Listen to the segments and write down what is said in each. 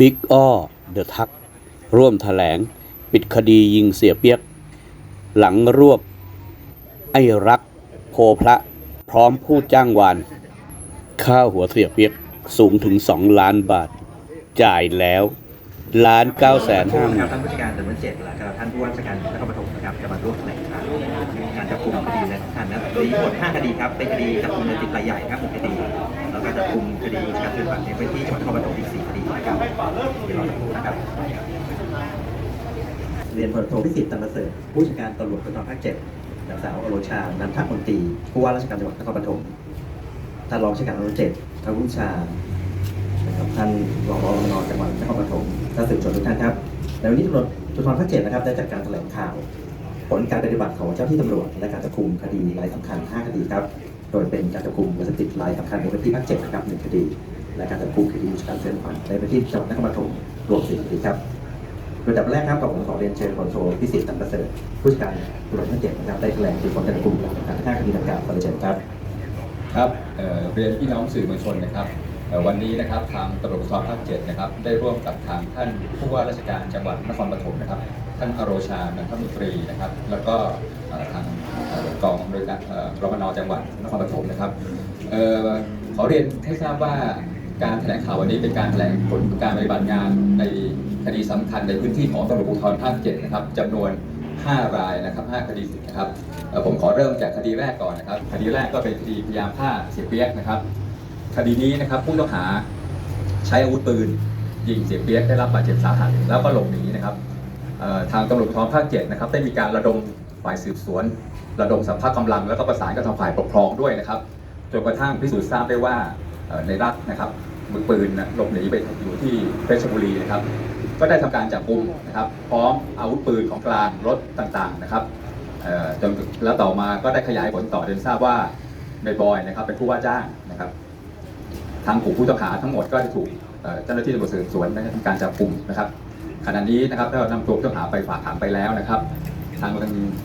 บิ๊กอ้อเดอะทัก ร่วมแถลง ปิดคดียิงเสียเปียก หลังรวบ ไอ้รัก โพพระ พร้อมผู้จ้างวาน ค่าหัวเสียเปียกสูงถึง 2 ล้านบาท จ่ายแล้วล้านเก้าแสนห้าหมื่นท่านผู้การตำรวจเจ็ดและก็ท่านผู้ว่าราชการนครปฐมนะครับจะมาร่วมแถลงข่าวการจับกลุ่มคดีและสำคัญนะคดีทั้งหมด5คดีครับเป็นคดีจับกลุ่มในติดรายใหญ่ครับหนคดี แล้วก็จับกลุ่มคดีการสื่อสารในพื้นที่จังหวัดนครปฐมอีก4คดี นะครับเดี๋ยวเราจะพูดนะครับเรียนพลโทพิสิทธิ์ตันประเสริฐผู้จัดการตำรวจภูธรภาคเจ็ดนางสาวอโรชา นันทมนตรีผู้ว่าราชการจังหวัดนครปฐมท่านรองราชการตำรวจเจ็ดท่านผู้ชาท่านรองรองนจังหวัดนครปฐมท่านสื่อมวลชนทุกท่านครับในวันนี้ตำรวจภูธรภาคเจ็ดนะครับได้จัดการแถลงข่าว ผลการปฏิบัติของเจ้าที่ตำรวจและการจับกุมคดีรายสำคัญ 5 คดีครับ โดยเป็นการจับกุมยาเสพติดรายสำคัญในพื้นที่ภาคเจ็ดนะครับหนึ่งคดี และการจับกุมคดีการเส้นฝันในพื้นที่จังหวัดนครปฐมรวมสี่คดีครับโดยดับแรกครับกับผมขอเรียนเชิญพลโทพิสิทธิ์ตันประเสริฐผู้จัดการตำรวจภาคเจ็ดนะครับได้แถลงถึงผลการจับกุมรายสำคัญทั้งห้าคดีดังกล่าวขอเรียนเชิญครับครับเรียนพี่น้องสื่อมวลชนนะครับวันนี้นะครับทางตำรวจภูธรภาคเจ็ดนะครับได้ร่วมกับทางท่านผู้ว่าราชการจังหวัดนครปฐมนะครับ ท่านอโรชานันทมนตรีนะครับ แล้วก็ทางเอ่อกองโดยการรมนจังหวัดนครปฐมนะครับขอเรียนให้ทราบว่า การแถลงข่าววันนี้เป็นการแถลงผลการปฏิบัติงานในคดีสำคัญในพื้นที่ของตำรวจภูธรภาคเจ็ดนะครับจำนวน 5 รายนะครับ 5 คดีนะครับผมขอเริ่มจากคดีแรกก่อนนะครับ คดีแรกก็เป็นคดีพยายามฆ่าเสียเปียกนะครับ คดีนี้นะครับผู้ต้องหาใช้อาวุธปืนยิงเสียเปียกได้รับบาดเจ็บสาหัสแล้วก็หลบหนีนะครับทางตำรวจภูธรภาคเจ็ดนะครับ ได้มีการระดมฝ่ายสืบสวน ระดมสัมภาระกำลัง แล้วก็ประสานกับทางฝ่ายปกครองด้วยนะครับจนกระทั่งพิสูจน์ทราบได้ว่าในรัฐนะครับ มือปืนนะหลบหนีไปอยู่ที่เพชรบุรีนะครับ ก็ได้ทำการจับกุมนะครับ พร้อมอาวุธปืนของกลางรถต่างๆนะครับจนแล้วต่อมาก็ได้ขยายผลต่อจนทราบว่าในบอยนะครับเป็นผู้ว่าจ้างนะครับ ทางกลุ่มผู้ต้องหาทั้งหมดก็จะถูกเอ่อเจ้าหน้าที่ตำรวจสืบสวนได้ทำการจับกลุ่มนะครับขณะนี้นะครับได้นำตัวผู้ต้องหาไปฝากขังไปแล้วนะครับ ทาง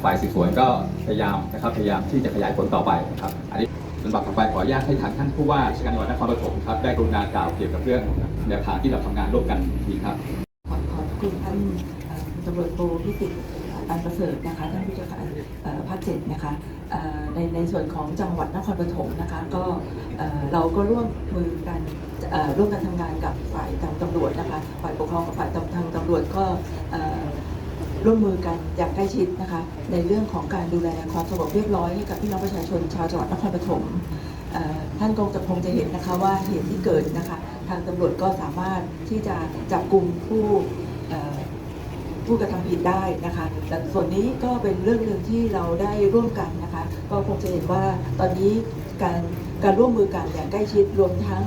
ฝ่ายสืบสวนก็พยายามนะครับพยายามที่จะขยายผลต่อไปนะครับอันนี้ ลำดับต่อไปขออนุญาตให้ทางท่านผู้ว่าราชการจังหวัดนครปฐมครับได้กรุณากล่าวเกี่ยวกับเรื่องแนวทางที่เราทำงานร่วมกันทีครับ ขอขอบคุณท่านเอ่อตำรวจโทพิสิทธิ์อันประเสริฐนะคะท่านผู้จัดการเอ่อภาคเจ็ดนะคะเอ่อในในส่วนของจังหวัดนครปฐมนะคะก็เอ่อเราก็ร่วมมือกันเอ่อร่วมกันทำงานกับฝ่ายทางตำรวจนะคะฝ่ายปกครองกับฝ่ายทางตำรวจก็เอ่อ ร่วมมือกันอย่างใกล้ชิดนะคะ ในเรื่องของการดูแลความสงบเรียบร้อยให้กับพี่น้องประชาชนชาวจังหวัดนครปฐมท่านคงจะคงจะเห็นนะคะว่าเหตุที่เกิดนะคะ ทางตำรวจก็สามารถที่จะจับกลุ่มผู้ผู้กระทำผิดได้นะคะแต่ส่วนนี้ก็เป็นเรื่องหนึ่งที่เราได้ร่วมกันนะคะ ก็คงจะเห็นว่าตอนนี้การ การร่วมมือกันอย่างใกล้ชิดรวมทั้ง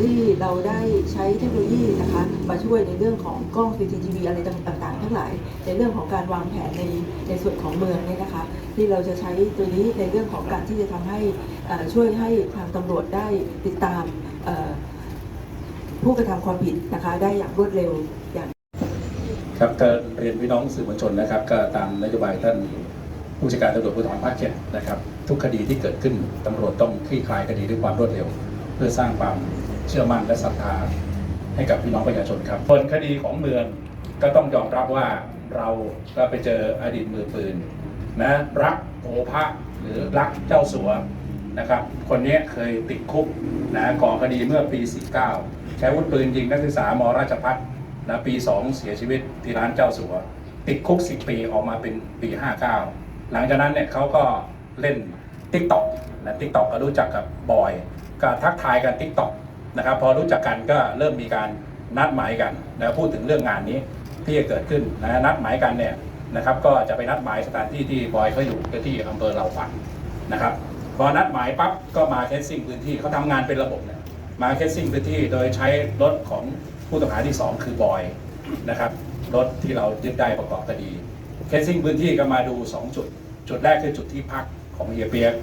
ที่เราได้ใช้เทคโนโลยีนะคะมาช่วยในเรื่องของกล้อง CCTV อะไรต่างๆ ทั้งหลาย ในเรื่องของการวางแผนในในส่วนของเมืองเนี่ยนะคะ ที่เราจะใช้ตัวนี้ในเรื่องของการที่จะทำให้ช่วยให้ทางตำรวจได้ติดตามผู้กระทำความผิดนะคะได้อย่างรวดเร็วอย่างครับก็เรียนพี่น้องสื่อมวลชนนะครับ ก็ตามนโยบายท่านผู้จัดการตำรวจภูธรภาคเจ็ดนะครับ ทุกคดีที่เกิดขึ้นตำรวจต้องคลี่คลายคดีด้วยความรวดเร็ว เพื่อสร้างความเชื่อมั่นและศรัทธาให้กับพี่น้องประชาชนครับส่วนคดีของเมืองก็ต้องยอมรับว่าเราก็ไปเจออดีตมือปืนนะรักโอภะหรือรักเจ้าสัวนะครับ คนนี้เคยติดคุกนะก่อคดีเมื่อปี 49 ใช้วุธปืนยิงนักศึกษามราชพัฒนะปี 2 เสียชีวิตที่ร้านเจ้าสัว ติดคุก 10 ปีออกมาเป็นปี 59 หลังจากนั้นเนี่ยเขาก็ เล่น t ิ k t o k นะ t ิ k t o k ก็รู้จักกับบอยก็ทักทายกัน t ิ k t o k นะครับพอรู้จักกันก็เริ่มมีการนัดหมายกันนะพูดถึงเรื่องงานนี้ที่จะเกิดขึ้นนะนัดหมายกันเนี่ยนะครับก็จะไปนัดหมายสถานที่ที่บอยเขาอยู่ก็ที่อำเภอเหล่าฝันนะครับพอนัดหมายปั๊บก็มาเคสซิ่งพื้นที่เขาทำงานเป็นระบบเนี่ยมาเคสซิ่งพื้นที่โดยใช้รถของผู้ต้องหาที่สองคือบอยนะครับรถที่เรายึดได้ประกอบคดีเคสซิ่งพื้นที่ก็มาดู 2 จุด จุดแรกคือจุดที่พัก ของเฮียเปียก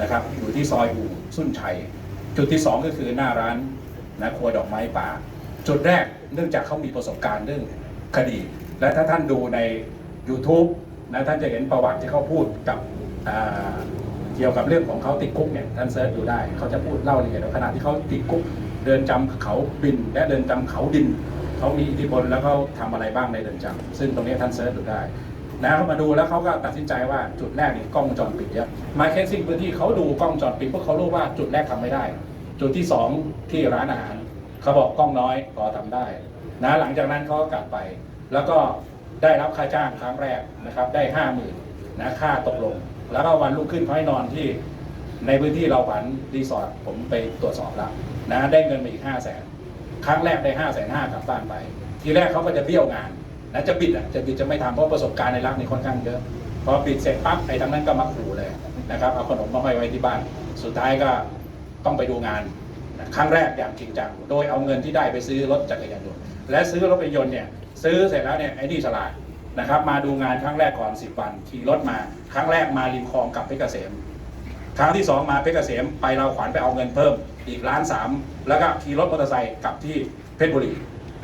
นะครับอยู่ที่ซอยอู่สุนชัย จุดที่ 2 ก็คือหน้าร้านนะครัวดอกไม้ป่า จุดแรกเนื่องจากเขามีประสบการณ์เรื่องคดี และถ้าท่านดูใน YouTube นะท่านจะเห็นประวัติที่เขาพูดกับเกี่ยวกับเรื่องของเขาติดคุกเนี่ยท่านเซิร์ชดูได้เขาจะพูดเล่าละเอียดขณะที่เขาติดคุกเดินจำเขาบิน และเดินจำเขาดิน เขามีอิทธิพลแล้วเขาทำอะไรบ้างในเรือนจำซึ่งตรงนี้ท่านเซิร์ชดูได้ นะเขามาดูแล้วเขาก็ตัดสินใจว่าจุดแรกนี่กล้องวงจรปิดเยอะมาแค่ซิ่งพื้นที่เขาดูกล้องวงจรปิดเพราะเขารู้ว่าจุดแรกทำไม่ได้ จุดที่สองที่ร้านอาหารเขาบอกกล้องน้อยพอทำได้นะหลังจากนั้นเขาก็กลับไป แล้วก็ได้รับค่าจ้างครั้งแรกนะครับได้ห้าหมื่นนะค่าตกลง แล้วก็วันรุ่งขึ้นเขาให้นอนที่ในพื้นที่เราฝันรีสอร์ทผมไปตรวจสอบแล้วนะได้เงินมาอีกห้าแสนครั้งแรกได้ห้าแสนห้ากลับบ้านไป ทีแรกเขาก็จะเบี้ยวงาน นะจะบิดอะจะบิดจะไม่ทำเพราะประสบการณ์ในรักนี่ค่อนข้างเยอะพอบิดเสร็จปั๊บไอ้ทางนั้นก็มาขู่เลยนะครับเอาขนมมาห้อยไว้ที่บ้าน สุดท้ายก็ต้องไปดูงานนะครั้งแรกอย่างจริงจังโดยเอาเงินที่ได้ไปซื้อรถจักรยานยนต์และซื้อรถยนต์เนี่ยซื้อเสร็จแล้วเนี่ยไอ้นี่ฉลาดนะครับมาดูงานครั้งแรกก่อน10วันขี่รถมา ครั้งแรกมาริมคลองกลับเพชรเกษมครั้งที่สองมาเพชรเกษมไปเราวขวัญไปเอาเงินเพิ่มอีกล้านสามแล้วก็ขี่รถมอเตอร์ไซค์กลับที่เพชรบุรี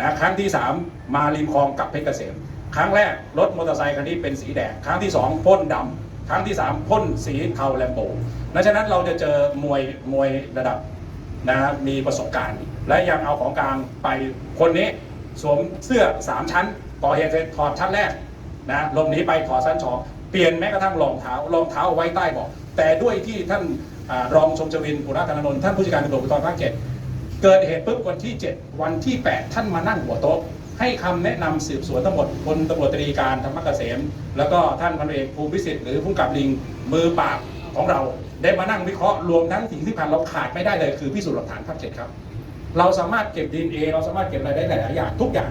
นะครั้งที่สามมาริมคลองกับเพชรเกษม ครั้งแรกรถมอเตอร์ไซค์คันนี้เป็นสีแดง ครั้งที่สองพ่นดำครั้งที่สามพ่นสีเทาแลมโบดังฉะนั้นเราจะเจอมวยมวยระดับนะมีประสบการณ์ และยังเอาของกลางไปคนนี้สวมเสื้อสามชั้นก่อเหตุเสร็จถอดชั้นแรกนะลบหนีไปถอดสั้นชองเปลี่ยนแม้กระทั่งรองเท้ารองเท้าไว้ใต้เบาะแต่ด้วยที่ท่านอรองชมชวินปุระธนนท์ท่านผู้จัดการตำรวจภูธรภาคเจ็ด เกิดเหตุปุ๊บวันที่ 7 วันที่ 8 ท่านมานั่งหัวโต๊ะ ให้คำแนะนำสืบสวนทั้งหมดพลตำรวจตรีการธรรมเกษม แล้วก็ท่านพันเอกภูมิพิสิทธิ์หรือผู้กำกับลิงมือปราบของเรา ได้มานั่งวิเคราะห์รวมทั้งสิ่งที่ผ่านเราขาดไม่ได้เลยคือพิสูจน์หลักฐานภาคเจ็ดครับ เราสามารถเก็บดีเอเราสามารถเก็บอะไรได้หลายอย่างทุกอย่าง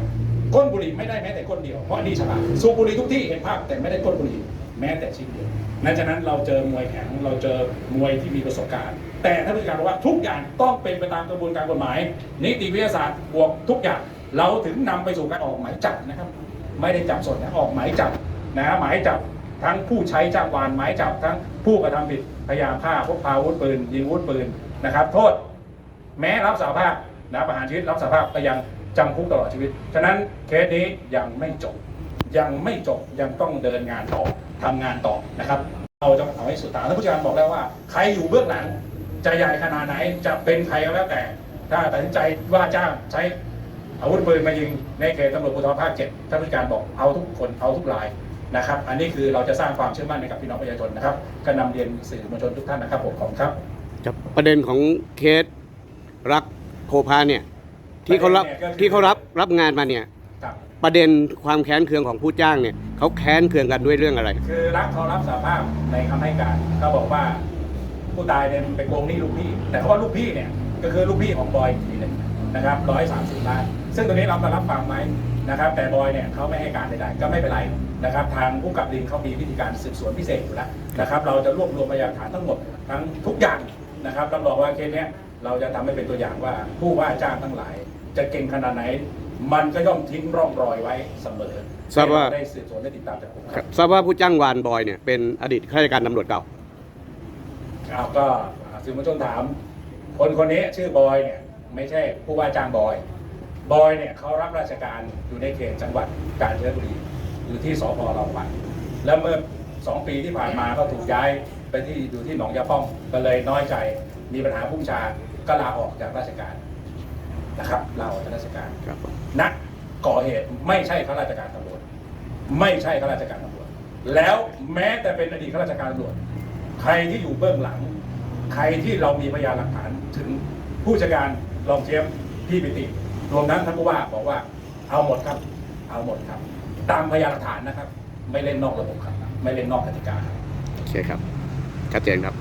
ก้นบุหรี่ไม่ได้แม้แต่ก้นเดียวเพราะนนี้ฉลาดสูบบุหรี่ทุกที่เห็นภาพแต่ไม่ได้ก้นบุหรี่แม้แต่ชิ้นเดียวนั่นฉะนั้นเราเจอมวยแข็งเราเจอมวยที่มีประสบการณ์ แต่ท่านผู้จัดการบอกว่าทุกอย่างต้องเป็นไปตามกระบวนการกฎหมาย นิติวิทยาศาสตร์บวกทุกอย่างเราถึงนำไปสู่การออกหมายจับนะครับ ไม่ได้จับสดนะออกหมายจับนะหมายจับทั้งผู้ใช้จ้างวานหมายจับทั้งผู้กระทำผิดพยายามฆ่าพกพาอาวุธปืนยิงอาวุธปืนนะครับ โทษ แม้รับสารภาพนะประหารชีวิตรับสารภาพก็ยังจำคุกตลอดชีวิต ฉะนั้นเคสนี้ยังไม่จบ ยังไม่จบยังต้องเดินงานต่อทำงานต่อนะครับ เราจะเอาให้สุดทาท่านผู้การบอกแล้วว่า ใครอยู่เบื้องหลัง จะใหญ่ขนาดไหนจะเป็นใครก็แล้วแต่ ถ้าตัดสินใจว่าจ้างใช้อาวุธปืนมายิงในเขตตำรวจภูธรภาคเจ็ดท่านผู้การบอกเอาทุกคนเอาทุกรายนะครับ อันนี้คือเราจะสร้างความเชื่อมั่นให้กับพี่น้องประชาชนนะครับก็นำเรียนสื่อมวลชนทุกท่านนะครับผมขอบคุณครับจะประเด็นของเคสรักโพพาเนี่ยที่เขารับประเด็นเนี่ยก็คือที่เขารับรับงานมาเนี่ยครับประเด็นความแค้นเคืองของผู้จ้างเนี่ยเขาแค้นเคืองกันด้วยเรื่องอะไร คือรักเขารับสารภาพในคำให้การเขาบอกว่า ผู้ตายเนี่ยไปโกงหนี้ลูกพี่ แต่เขาว่าลูกพี่เนี่ยก็คือลูกพี่ของบอยอีกทีหนึ่งนะครับร้อยสามสิบล้าน ซึ่งตรงนี้เราก็รับฟังไหมนะครับ แต่บอยเนี่ยเขาไม่ให้การใดๆก็ไม่เป็นไรนะครับ ทางผู้กับลิงเขามีวิธีการสืบสวนพิเศษอยู่แล้วนะครับ เราจะรวบรวมพยานหลักฐานทั้งหมดทั้งทุกอย่างนะครับรับรองว่าเคสเนี้ยเราจะทำให้เป็นตัวอย่างว่าผู้ว่าจ้างทั้งหลาย จะเก่งขนาดไหน มันก็ย่อมทิ้งร่องรอยไว้เสมอทราบว่า ให้เได้สืบสวนได้ติดตามจับกลุ่มครับ ทราบว่าผู้จ้างวานบอยเนี่ยเป็นอดีตข้าราชการตำรวจเก่า ครับก็สื่อมวลชนถาม คนคนนี้ชื่อบอยเนี่ยไม่ใช่ผู้ว่าจ้างบอย บอยเนี่ยเขารับราชการอยู่ในเขตจังหวัดกาญจนบุรีอยู่ที่สพเราขวัญแล้วเมื่อสองปีที่ผ่านมาก็ถูกย้ายไปที่อยู่ที่หนองยาป้องก็เลยน้อยใจมีปัญหาผู้บัญชาก็ลาออกจากราชการนะครับลาออกจากราชการครับนักก่อเหตุไม่ใช่ข้าราชการตำรวจไม่ใช่ข้าราชการตำรวจแล้วแม้แต่เป็นอดีตข้าราชการตำรวจ ใครที่อยู่เบื้องหลัง ใครที่เรามีพยานหลักฐานถึงผู้จัดการรองเจี๊ยบพี่ปิติรวมทั้งท่านผู้ว่าบอกว่าเอาหมดครับ เอาหมดครับ ตามพยานหลักฐานนะครับ ไม่เล่นนอกระบบครับ ไม่เล่นนอกกติกาครับโอเคครับชัดเจนครับ